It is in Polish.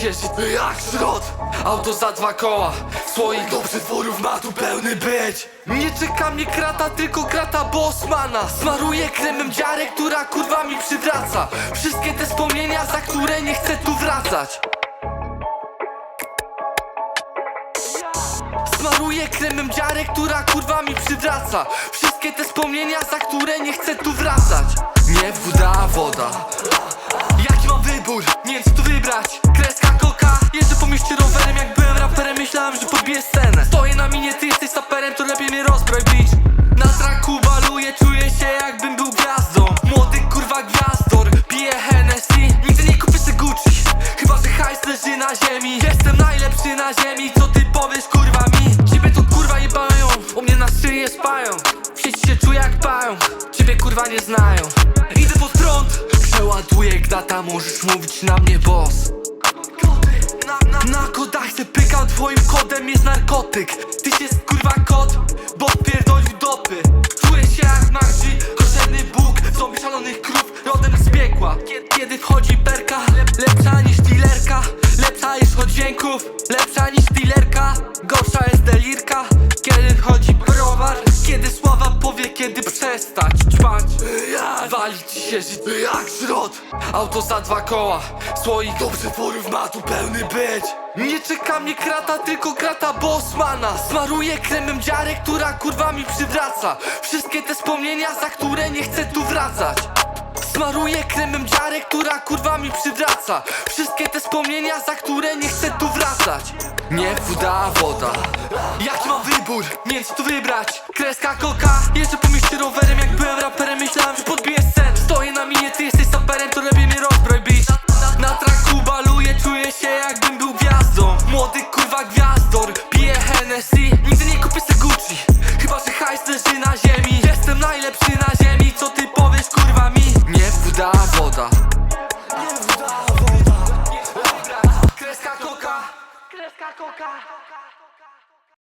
się żyć jak szrot Auto za dwa koła. Słoik do przetworów ma tu pełny być. Nie czeka mnie krata, tylko krata Bosmana. Smaruję kremem dziarę, która kurwa mi przywraca. Wszystkie te wspomnienia, za które nie chcę tu wracać. Smaruję kremem dziarę, która kurwa mi przywraca. Wszystkie te wspomnienia, za które nie chcę tu wracać. Nie woda, woda Minie, ty jesteś saperem To lepiej mnie rozbroj, bitch. Na traku baluję, czuję się jakbym był gwiazdą. Młody kurwa gwiazdor Piję Hennessy. Nigdy nie kupię sobie Gucci Chyba, że hajs leży na ziemi. Jestem najlepszy na ziemi Co ty powiesz kurwa mi? Ciebie to kurwa jebają U mnie na szyję spają. W sieci się czuję jak pają. Ciebie kurwa nie znają. Idę pod prąd. Przeładuję gnata, możesz mówić na mnie boss. Na kodach se pykam, twoim kodem jest narkotyk Tyś jest kurwa kot, bo pierdolił dopy. Czuję się jak Maggi, koszerny Bóg Zombie szalonych krów, rodem z piekła. Kiedy, wchodzi perka, lep, lepsza niż dealerka. Lepsza niż od dźwięków, lepsza niż dealerka. Gorsza jest delirka, kiedy wchodzi browar. Kiedy sława powie, kiedy przestać ci się żyć jak szrot Auto za dwa koła. Słoik. Do przetworów ma tu pełny być. Nie czeka mnie krata, tylko krata Bosmana. Smaruję kremem dziarę, która kurwa mi przywraca. Wszystkie te wspomnienia, za które nie chcę tu wracać. Smaruję kremem dziarę, która kurwa mi przywraca. Wszystkie te wspomnienia, za które nie chcę tu wracać Nie woda, a woda. Jaki mam wybór? Nie co tu wybrać. Kreska, koka. Jeżdżę po mieście rowerem jak byłem raperem Myślałem, że podbiję sen. Stoję na minie, ty jesteś woda, a